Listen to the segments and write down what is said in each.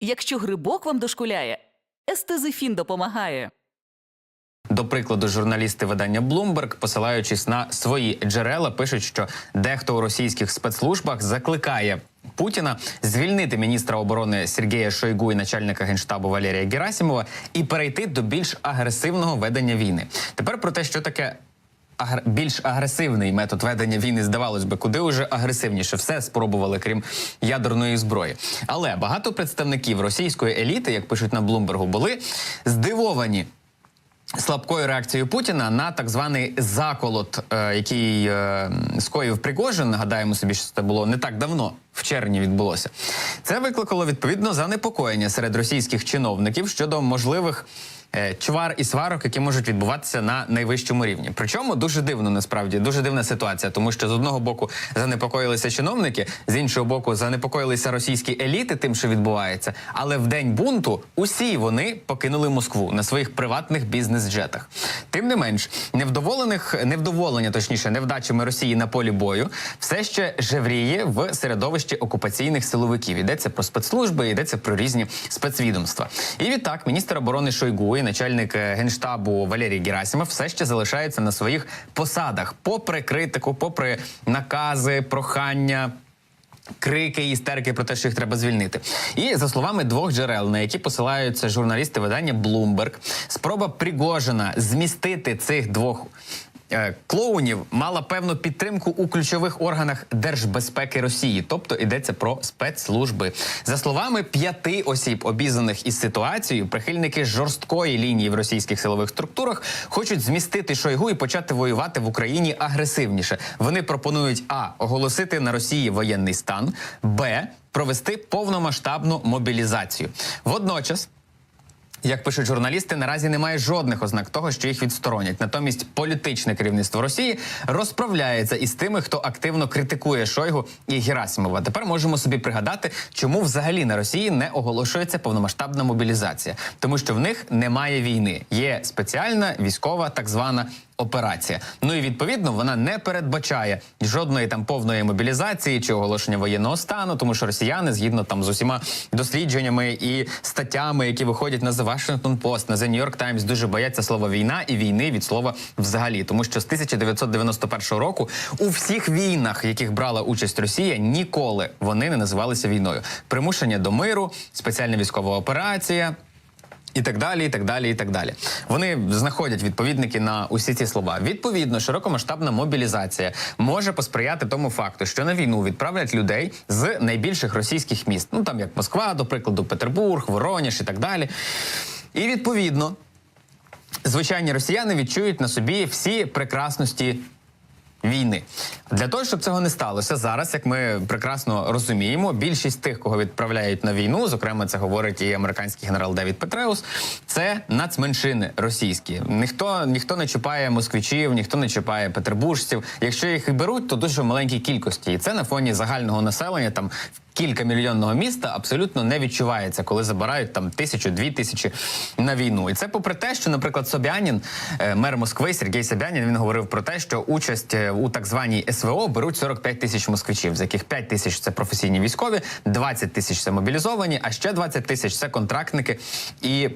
Якщо грибок вам дошкуляє, естезифін допомагає. До прикладу, журналісти видання Bloomberg, посилаючись на свої джерела, пишуть, що дехто у російських спецслужбах закликає Путіна звільнити міністра оборони Сергія Шойгу і начальника генштабу Валерія Герасимова і перейти до більш агресивного ведення війни. Тепер про те, що таке. Агр- Більш агресивний метод ведення війни, здавалось би, куди уже агресивніше все спробували, крім ядерної зброї. Але багато представників російської еліти, як пишуть на Блумбергу, були здивовані слабкою реакцією Путіна на так званий заколот, е, який е, скоїв Пригожин. Нагадаємо собі, що це було не так давно. В червні відбулося. Це викликало відповідно занепокоєння серед російських чиновників щодо можливих чвар і сварок, які можуть відбуватися на найвищому рівні. Причому дуже дивно, насправді дуже дивна ситуація, тому що з одного боку занепокоїлися чиновники, з іншого боку, занепокоїлися російські еліти тим, що відбувається. Але в день бунту усі вони покинули Москву на своїх приватних бізнес-джетах. Тим не менш, невдоволених невдоволення, точніше, невдачами Росії на полі бою, все ще жевріє в середовищі окупаційних силовиків. Йдеться про спецслужби, йдеться про різні спецвідомства. І відтак, міністр оборони Шойгу і начальник е, генштабу Валерій Герасимов все ще залишається на своїх посадах, попри критику, попри накази, прохання. Крики і істерики про те, що їх треба звільнити. І за словами двох джерел, на які посилаються журналісти видання Bloomberg, спроба Пригожина змістити цих двох. Е, Клоунів мала певну підтримку у ключових органах держбезпеки Росії, тобто йдеться про спецслужби. За словами п'яти осіб, обізнаних із ситуацією, прихильники жорсткої лінії в російських силових структурах хочуть змістити Шойгу і почати воювати в Україні агресивніше. Вони пропонують а оголосити на Росії воєнний стан, б провести повномасштабну мобілізацію. Водночас. Як пишуть журналісти, наразі немає жодних ознак того, що їх відсторонять. Натомість політичне керівництво Росії розправляється із тими, хто активно критикує Шойгу і Герасимова. Тепер можемо собі пригадати, чому взагалі на Росії не оголошується повномасштабна мобілізація, тому що в них немає війни. Є спеціальна військова так звана. Операція, ну і відповідно вона не передбачає жодної там повної мобілізації чи оголошення воєнного стану, тому що росіяни, згідно там з усіма дослідженнями і статтями, які виходять на The Washington Post, на The New York Times, дуже бояться слова війна і війни від слова взагалі, тому що з 1991 року у всіх війнах, яких брала участь Росія, ніколи вони не називалися війною. Примушення до миру, спеціальна військова операція. І так далі, і так далі, і так далі. Вони знаходять відповідники на усі ці слова. Відповідно, широкомасштабна мобілізація може посприяти тому факту, що на війну відправлять людей з найбільших російських міст. Ну там як Москва, до прикладу, Петербург, Вороніж і так далі. І відповідно, звичайні росіяни відчують на собі всі прекрасності війни. Для того, щоб цього не сталося, зараз, як ми прекрасно розуміємо, більшість тих, кого відправляють на війну, зокрема, це говорить і американський генерал Девід Петреус, це нацменшини російські. Ніхто ніхто не чіпає москвичів, ніхто не чіпає петербуржців. Якщо їх і беруть, то дуже маленькій кількості. І це на фоні загального населення там. Кілька мільйонного міста абсолютно не відчувається, коли забирають там тисячу, дві тисячі на війну. І це попри те, що, наприклад, Собянін, е, мер Москви Сергій Собянін, він говорив про те, що участь е, у так званій СВО беруть 45 тисяч москвичів, з яких 5 тисяч це професійні військові, 20 тисяч це мобілізовані, а ще 20 тисяч це контрактники і.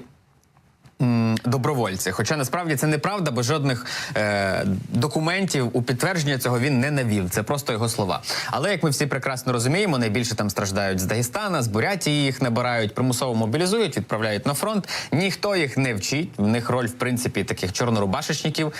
Добровольці, хоча насправді це неправда, бо жодних е, документів у підтвердження цього він не навів. Це просто його слова. Але як ми всі прекрасно розуміємо, найбільше там страждають з Дагестана, з Бурятії їх набирають, примусово мобілізують, відправляють на фронт. Ніхто їх не вчить. В них роль, в принципі, таких чорнорубашечників,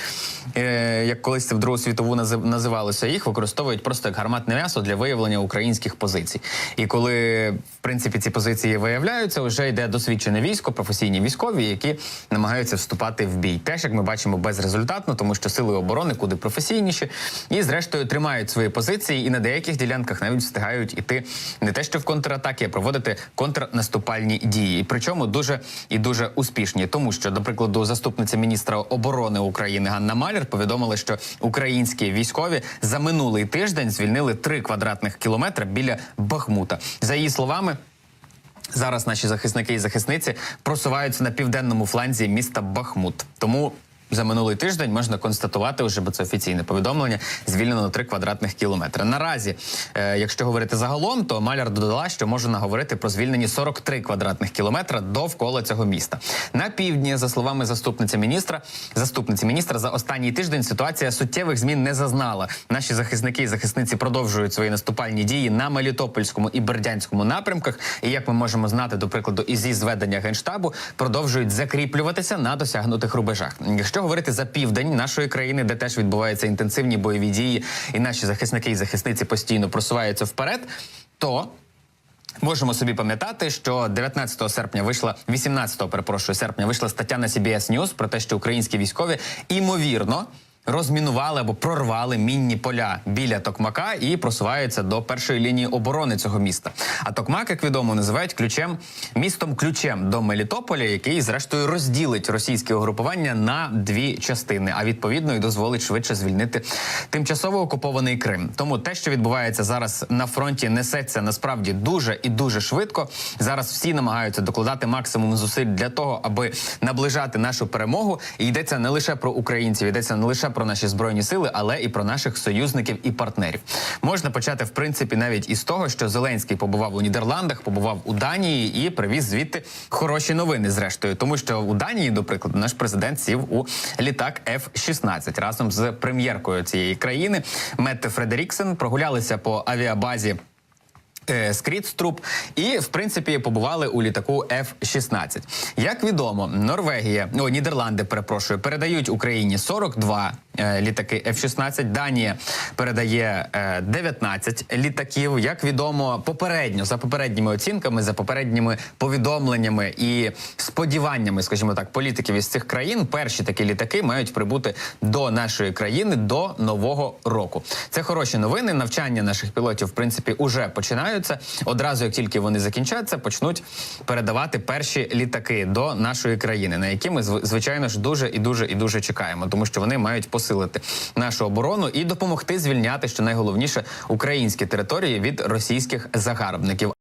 е, як колись це в Другу світову назив- називалося. Їх використовують просто як гарматне м'ясо для виявлення українських позицій. І коли в принципі ці позиції виявляються, вже йде досвідчене військо, професійні військові, які намагаються вступати в бій. Теж як ми бачимо, безрезультатно, тому що сили оборони куди професійніші, і зрештою тримають свої позиції, і на деяких ділянках навіть встигають іти не те, що в контратаки, а проводити контрнаступальні дії. І причому дуже і дуже успішні, тому що, до прикладу, заступниця міністра оборони України Ганна Маляр повідомила, що українські військові за минулий тиждень звільнили 3 квадратних кілометри біля Бахмута. За її словами. Зараз наші захисники і захисниці просуваються на південному фланзі міста Бахмут. Тому за минулий тиждень можна констатувати, вже бо це офіційне повідомлення, звільнено 3 квадратних кілометри. Наразі, е, якщо говорити загалом, то Маляр додала, що можна говорити про звільнені 43 квадратних кілометра довкола цього міста. На півдні, за словами заступниці міністра, заступниці міністра, за останній тиждень ситуація суттєвих змін не зазнала. Наші захисники і захисниці продовжують свої наступальні дії на Мелітопольському і Бердянському напрямках. І як ми можемо знати, до прикладу, і зі зведення генштабу продовжують закріплюватися на досягнутих рубежах. Якщо говорити за південь нашої країни, де теж відбуваються інтенсивні бойові дії, і наші захисники і захисниці постійно просуваються вперед, то Можемо собі пам'ятати, що 19 серпня вийшла 18 перепрошую серпня вийшла стаття на CBS News про те, що українські військові імовірно. Розмінували або прорвали мінні поля біля Токмака і просуваються до першої лінії оборони цього міста. А Токмак, як відомо, називають ключем містом ключем до Мелітополя, який зрештою розділить російське угрупування на дві частини, а відповідно і дозволить швидше звільнити тимчасово окупований Крим. Тому те, що відбувається зараз на фронті, несеться насправді дуже і дуже швидко. Зараз всі намагаються докладати максимум зусиль для того, аби наближати нашу перемогу. І йдеться не лише про українців, йдеться не лише про наші збройні сили, але і про наших союзників і партнерів. Можна почати в принципі навіть із того, що Зеленський побував у Нідерландах, побував у Данії і привіз звідти хороші новини. Зрештою, тому що у Данії, до прикладу, наш президент сів у літак F-16 разом з прем'єркою цієї країни Метте Фредеріксен прогулялися по авіабазі. е, Скрітструп і в принципі побували у літаку F-16. Як відомо, Норвегія, о, Нідерланди, перепрошую, передають Україні 42 е, літаки F-16. Данія передає е, 19 літаків. Як відомо, попередньо за попередніми оцінками, за попередніми повідомленнями і сподіваннями, скажімо так, політиків із цих країн, перші такі літаки мають прибути до нашої країни до нового року. Це хороші новини. Навчання наших пілотів, в принципі, уже починаються. Одразу, як тільки вони закінчаться, почнуть передавати перші літаки до нашої країни, на які ми звичайно ж дуже і дуже і дуже чекаємо, тому що вони мають посилити нашу оборону і допомогти звільняти, що найголовніше, українські території від російських загарбників.